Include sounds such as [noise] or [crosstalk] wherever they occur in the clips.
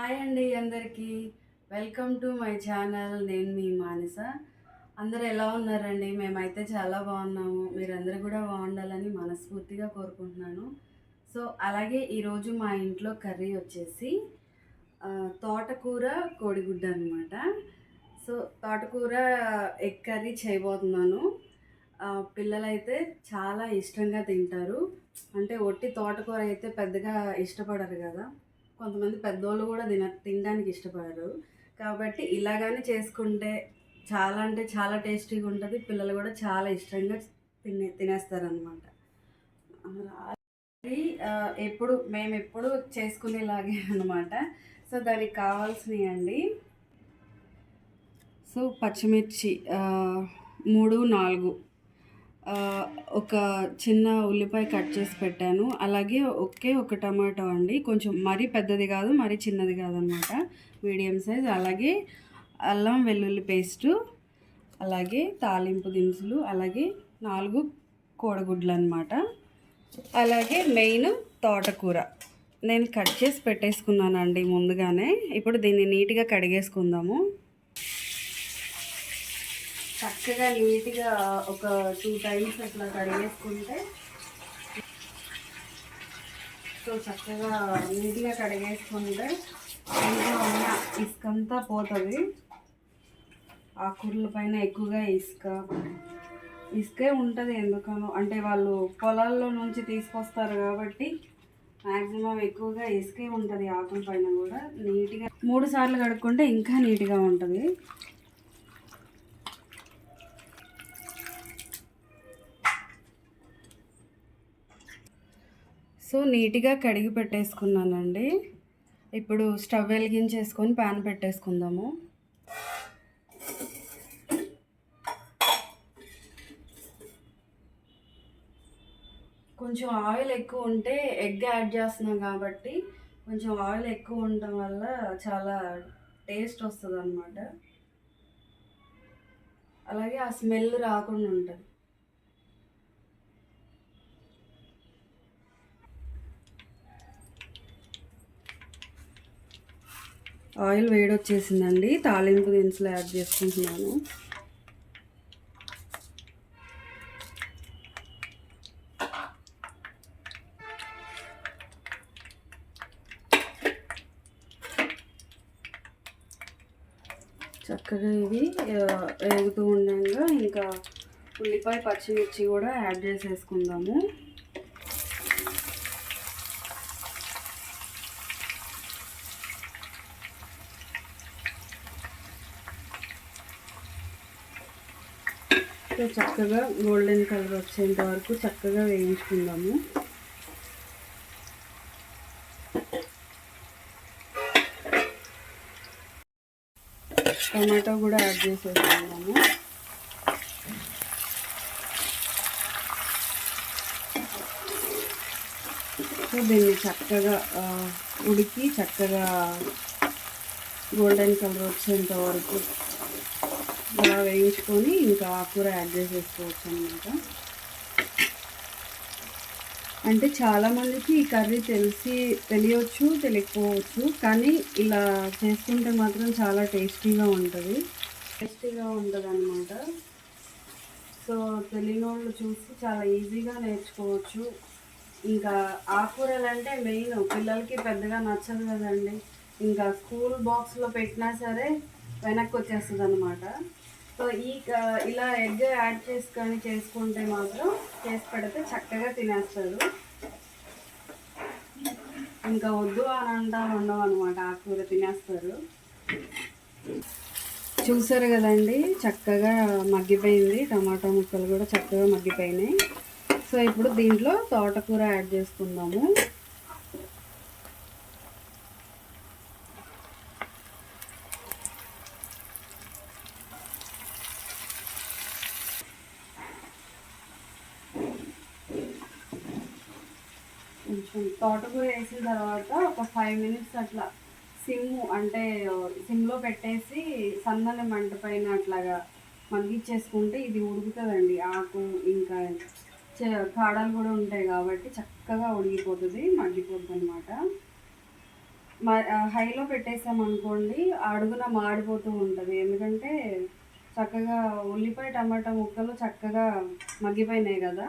Hi అండి అందరికీ. Welcome to my channel. నేను మీ మానస. అందరూ ఎలా ఉన్నారండి? మేమైతే చాలా బాగున్నాము. మీరందరూ కూడా బాగుండాలని మనస్ఫూర్తిగా కోరుకుంటున్నాను. సో అలాగే ఈరోజు మా ఇంట్లో కర్రీ వచ్చేసి తోటకూర కోడిగుడ్డ అనమాట సో తోటకూర ఎగ్ కర్రీ చేయబోతున్నాను. పిల్లలైతే చాలా ఇష్టంగా తింటారు. అంటే ఒట్టి తోటకూర అయితే పెద్దగా ఇష్టపడరు కదా. కొంతమంది పెద్దోళ్ళు కూడా తిన తినడానికి ఇష్టపడరు. కాబట్టి ఇలాగానే చేసుకుంటే చాలా అంటే చాలా టేస్టీగా ఉంటుంది. పిల్లలు కూడా చాలా ఇష్టంగా తినే తినేస్తారనమాట రాత్రి ఎప్పుడు మేము ఎప్పుడు చేసుకునేలాగే అనమాట సో దానికి కావాల్సినవి అండి. సో పచ్చిమిర్చి మూడు నాలుగు. ఒక చిన్న ఉల్లిపాయ కట్ చేసి పెట్టాను. అలాగే ఒకే ఒక టమాటో అండి. కొంచెం మరీ పెద్దది కాదు మరీ చిన్నది కాదనమాట. Medium size. అలాగే అల్లం వెల్లుల్లి పేస్టు అలాగే తాలింపు దినుసులు అలాగే నాలుగు కోడగుడ్లు అనమాట అలాగే మెయిన్ తోటకూర. నేను కట్ చేసి పెట్టేసుకున్నానండి ముందుగానే. ఇప్పుడు దీన్ని నీట్గా కడిగేసుకుందాము. చక్కగా నీట్గా ఒక టూ టైమ్స్ అట్లా కడిగేసుకుంటే సో చక్కగా నీట్గా కడిగేసుకుంటే ఇంకా ఉన్న ఇసుకంతా పోతుంది. ఆకుకూరల పైన ఎక్కువగా ఇసుక. ఇసుకే ఉంటుంది ఎందుకనో అంటే వాళ్ళు పొలాల్లో నుంచి తీసుకొస్తారు కాబట్టి మ్యాక్సిమం ఎక్కువగా ఇసుకే ఉంటుంది ఆకుల పైన కూడా. నీట్గా మూడు సార్లు కడుక్కుంటే ఇంకా నీట్గా ఉంటుంది. సో నీట్గా కడిగి పెట్టేసుకున్నానండి. ఇప్పుడు స్టవ్ వెలిగించేసుకొని ప్యాన్ పెట్టేసుకుందాము. కొంచెం ఆయిల్ ఎక్కువ ఉంటే ఎగ్ యాడ్ చేస్తున్నాం కాబట్టి కొంచెం ఆయిల్ ఎక్కువ ఉండటం వల్ల చాలా టేస్ట్ వస్తుంది అనమాట అలాగే ఆ స్మెల్ రాకుండా ఉంటుంది. ఆయిల్ వేడొచ్చేసిందండి. తాలింపు దినుసులు యాడ్ చేసుకుంటున్నాను. చక్కగా ఇవి వేగుతూ ఉండగా ఇంకా ఉల్లిపాయ పచ్చిమిర్చి కూడా యాడ్ చేసేసుకుందాము. సో చక్కగా గోల్డెన్ కలర్ వచ్చేంత వరకు చక్కగా వేయించుకుందాము. టమాటో కూడా యాడ్ చేసేసుకుందాము. సో దీన్ని చక్కగా ఉడికి చక్కగా గోల్డెన్ కలర్ వచ్చేంత వరకు అలా వేయించుకొని ఇంకా కూర యాడ్ చేసేసుకోవచ్చు అనమాట అంటే చాలామందికి ఈ కర్రీ తెలిసి తెలియవచ్చు తెలియకపోవచ్చు కానీ ఇలా చేసుకుంటే మాత్రం చాలా టేస్టీగా ఉంటుంది. టేస్టీగా ఉంటుంది అనమాట సో తెలియని వాళ్ళు చూసి చాలా ఈజీగా నేర్చుకోవచ్చు. ఇంకా ఆకుకూరలు అంటే మెయిన్ పిల్లలకి పెద్దగా నచ్చదు కదండి. ఇంకా స్కూల్ బాక్స్లో పెట్టినా సరే వెనక్కి వచ్చేస్తుంది అనమాట సో ఈ ఇలా ఎగ్ యాడ్ చేసుకొని చేసుకుంటే మాత్రం చేసి పెడితే చక్కగా తినేస్తారు. ఇంకా వద్దు అని అంటా ఉండవు అనమాట ఆకుకూర తినేస్తారు. చూసారు కదండి? చక్కగా మగ్గిపోయింది. టమాటా ముక్కలు కూడా చక్కగా మగ్గిపోయినాయి. సో ఇప్పుడు దీంట్లో తోటకూర యాడ్ చేసుకుందాము. వేసుకుంది తోటకూర వేసిన తర్వాత ఒక ఫైవ్ మినిట్స్ అట్లా సిమ్ అంటే సిమ్లో పెట్టేసి సన్నని మంట పైన అట్లాగా మగ్గిచ్చేసుకుంటే ఇది ఉడుకుతుందండి. ఆకు ఇంకా చ- కాడలు కూడా ఉంటాయి కాబట్టి చక్కగా ఉడికిపోతుంది మగ్గిపోతుంది అనమాట హైలో పెట్టేసామనుకోండి అడుగున మాడిపోతూ ఉంటుంది. ఎందుకంటే చక్కగా ఉల్లిపాయ టమాటా ముక్కలు చక్కగా మగ్గిపోయినాయి కదా.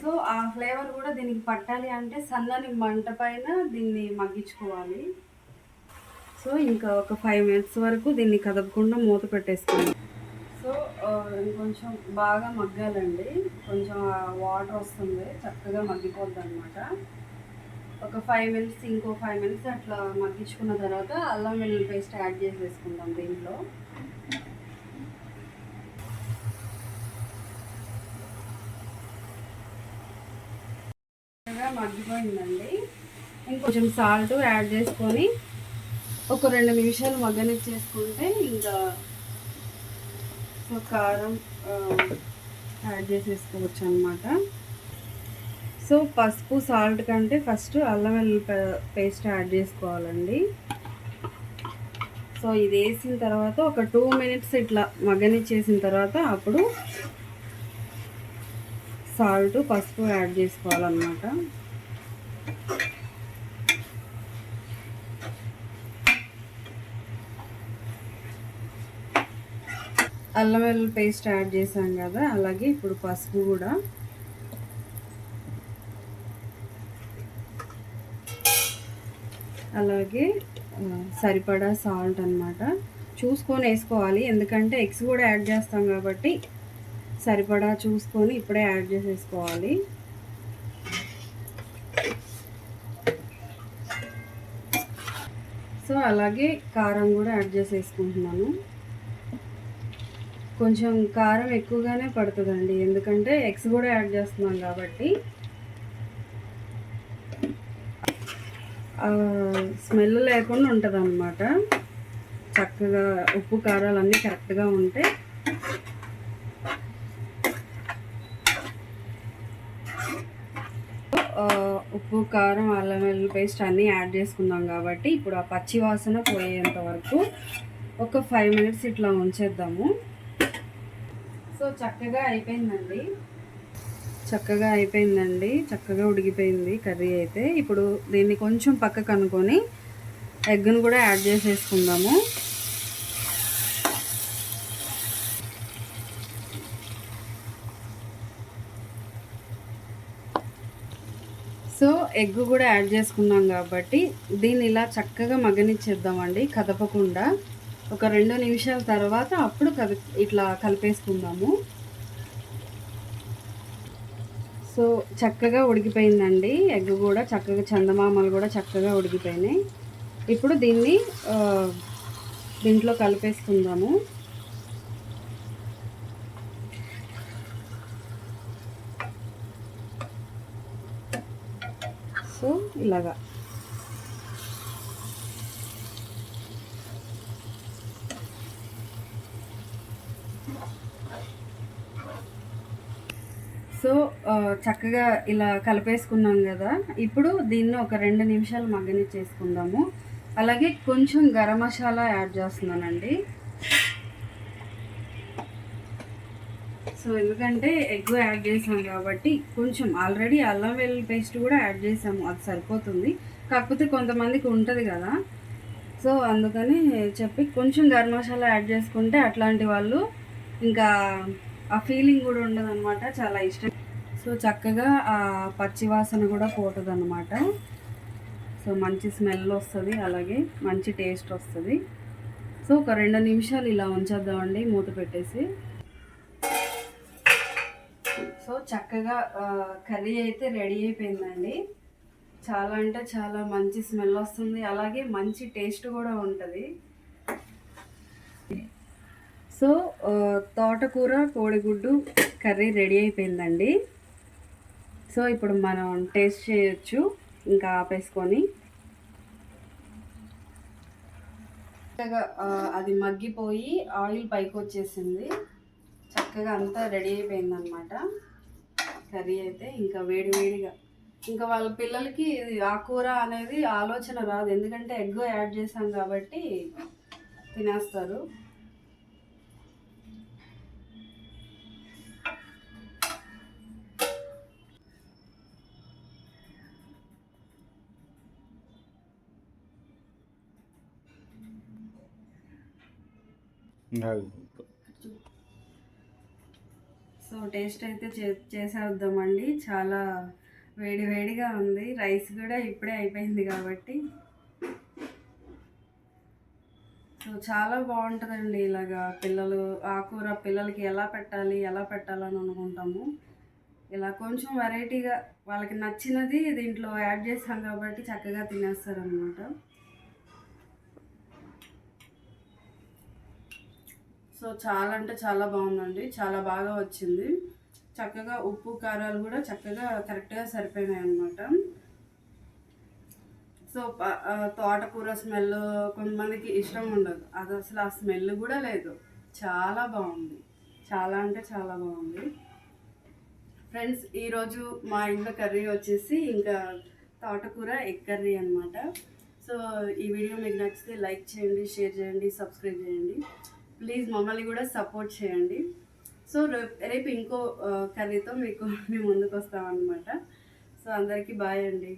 సో ఆ ఫ్లేవర్ కూడా దీనికి పట్టాలి అంటే సన్నని మంట పైన దీన్ని మగ్గించుకోవాలి. సో ఇంకా ఒక ఫైవ్ మినిట్స్ వరకు దీన్ని కదపకుండా మూత పెట్టేసుకోండి సో ఇంకొంచెం బాగా మగ్గాలండి. కొంచెం వాటర్ వస్తుంది. చక్కగా మగ్గిపోద్ది అనమాట ఒక ఫైవ్ మినిట్స్ ఇంకో ఫైవ్ మినిట్స్ అట్లా మగ్గించుకున్న తర్వాత అల్లం వెల్లుల్లి పేస్ట్ యాడ్ చేసేసుకుందాం దీంట్లో. మగ్గిపోయిందండి. ఇంకొంచెం సాల్ట్ యాడ్ చేసుకొని ఒక రెండు నిమిషాలు మగ్గనిచ్చేసుకుంటే ఇంకా సో కారం యాడ్ చేసేసుకోవచ్చు అనమాట సో పసుపు సాల్ట్ కంటే ఫస్ట్ అల్లం వెల్లుల్లి పే- పేస్ట్ యాడ్ చేసుకోవాలండి. సో ఇది వేసిన తర్వాత ఒక టూ మినిట్స్ ఇట్లా మగ్గనిచ్చేసిన తర్వాత అప్పుడు సాల్ట్ పసుపు యాడ్ చేసుకోవాలన్నమాట. అల్లం వెల్లుల్లి పేస్ట్ యాడ్ చేసాం కదా అలాగే ఇప్పుడు పసుపు కూడా. అలాగే సరిపడా సాల్ట్ అనమాట చూసుకొని వేసుకోవాలి ఎందుకంటే ఎగ్స్ కూడా యాడ్ చేస్తాం కాబట్టి సరిపడా చూసుకొని ఇప్పుడే యాడ్ చేసేసుకోవాలి. సో అలాగే కారం కూడా యాడ్ చేసేసుకుంటున్నాను. కొంచెం కారం ఎక్కువగానే పడుతుందండి. ఎందుకంటే ఎగ్స్ కూడా యాడ్ చేస్తున్నాం కాబట్టి. స్మెల్ లేకుండా ఉంటుంది అన్నమాట చక్కగా ఉప్పు కారాలు అన్నీ కరెక్ట్గా ఉంటే ఆ, ఉప్పు కారం అల్లం వెల్లుల్లి పేస్ట్ అన్నీ యాడ్ చేసుకున్నాం కాబట్టి ఇప్పుడు ఆ పచ్చి వాసన పోయేంత వరకు ఒక ఫైవ్ మినిట్స్ ఇట్లా ఉంచేద్దాము. సో చక్కగా అయిపోయిందండి. చక్కగా అయిపోయిందండి. చక్కగా ఉడికిపోయింది కర్రీ అయితే. ఇప్పుడు దీన్ని కొంచెం పక్కకు అనుకొని ఎగ్ను కూడా యాడ్ చేసేసుకుందాము సో ఎగ్ కూడా యాడ్ చేసుకున్నాం కాబట్టి దీన్ని ఇలా చక్కగా మగ్గనిచ్చేద్దామండి కదపకుండా. ఒక రెండు నిమిషాల తర్వాత అప్పుడు కద ఇట్లా కలిపేసుకుందాము. సో చక్కగా ఉడికిపోయిందండి. ఎగ్ కూడా చక్కగా చందమామలు కూడా చక్కగా ఉడికిపోయినాయి. ఇప్పుడు దీన్ని దీంట్లో కలిపేసుకుందాము. సో ఇలాగా. సో చక్కగా ఇలా కలిపేసుకున్నాం కదా. ఇప్పుడు దీన్ని ఒక రెండు నిమిషాలు మగ్గనిచ్చేసుకుందాము. అలాగే కొంచెం గరం మసాలా యాడ్ చేస్తున్నానండి. సో ఎందుకంటే ఎగ్ యాడ్ చేసాం కాబట్టి కొంచెం ఆల్రెడీ అల్లం వెల్లుల్లి పేస్ట్ కూడా యాడ్ చేసాము అది సరిపోతుంది. కాకపోతే కొంతమందికి ఉంటుంది కదా. సో అందుకని చెప్పి కొంచెం గరం మసాలా యాడ్ చేసుకుంటే అట్లాంటి వాళ్ళు ఇంకా ఆ ఫీలింగ్ కూడా ఉండదు అనమాట చాలా ఇష్టం. సో చక్కగా ఆ పచ్చి వాసన కూడా పోతుంది అనమాట సో మంచి స్మెల్ వస్తుంది అలాగే మంచి టేస్ట్ వస్తుంది. సో ఒక రెండు నిమిషాలు ఇలా ఉంచేద్దామండి మూత పెట్టేసి. సో చక్కగా కర్రీ అయితే రెడీ అయిపోయిందండి. చాలా అంటే చాలా మంచి స్మెల్ వస్తుంది. అలాగే మంచి టేస్ట్ కూడా ఉంటుంది. సో తోటకూర కోడిగుడ్డు కర్రీ రెడీ అయిపోయిందండి. సో ఇప్పుడు మనం టేస్ట్ చేయొచ్చు. ఇంకా ఆపేసుకొని. చక్కగా అది మగ్గిపోయి ఆయిల్ పైకి వచ్చేసింది చక్కగా అంతా రెడీ అయిపోయిందనమాట కర్రీ అయితే ఇంకా వేడివేడిగా ఇంకా వాళ్ళ పిల్లలకి ఆ కూర అనేది ఆలోచన రాదు. ఎందుకంటే ఎగ్ యాడ్ చేశాం కాబట్టి తినేస్తారు. No. సో టేస్ట్ అయితే చే చేసేద్దామండి. చాలా వేడి వేడిగా ఉంది. రైస్ కూడా ఇప్పుడే అయిపోయింది కాబట్టి. సో చాలా బాగుంటుందండి ఇలాగా పిల్లలు ఆకుకూర పిల్లలకి ఎలా పెట్టాలి ఎలా పెట్టాలని అనుకుంటాము. ఇలా కొంచెం వెరైటీగా వాళ్ళకి నచ్చినది దీంట్లో యాడ్ చేసాం కాబట్టి చక్కగా తినేస్తారనమాట సో చాలా అంటే చాలా బాగుందండి. చాలా బాగా వచ్చింది. చక్కగా ఉప్పు కారాలు కూడా చక్కగా కరెక్ట్గా సరిపోయినాయి అనమాట సో తోటకూర స్మెల్ కొంతమందికి ఇష్టం ఉండదు. అది అసలు ఆ స్మెల్ కూడా లేదు. చాలా బాగుంది. చాలా అంటే చాలా బాగుంది. ఫ్రెండ్స్ ఈరోజు మా ఇంట్లో కర్రీ వచ్చేసి ఇంకా తోటకూర ఎగ్ కర్రీ అనమాట సో ఈ వీడియో మీకు నచ్చితే లైక్ చేయండి షేర్ చేయండి సబ్స్క్రైబ్ చేయండి. ప్లీజ్ మమ్మల్ని కూడా సపోర్ట్ చేయండి. సో రేపు రేపు ఇంకో కర్రీతో మీకు [laughs] మేము ముందుకు వస్తామన్నమాట సో అందరికీ బాయ్ అండి.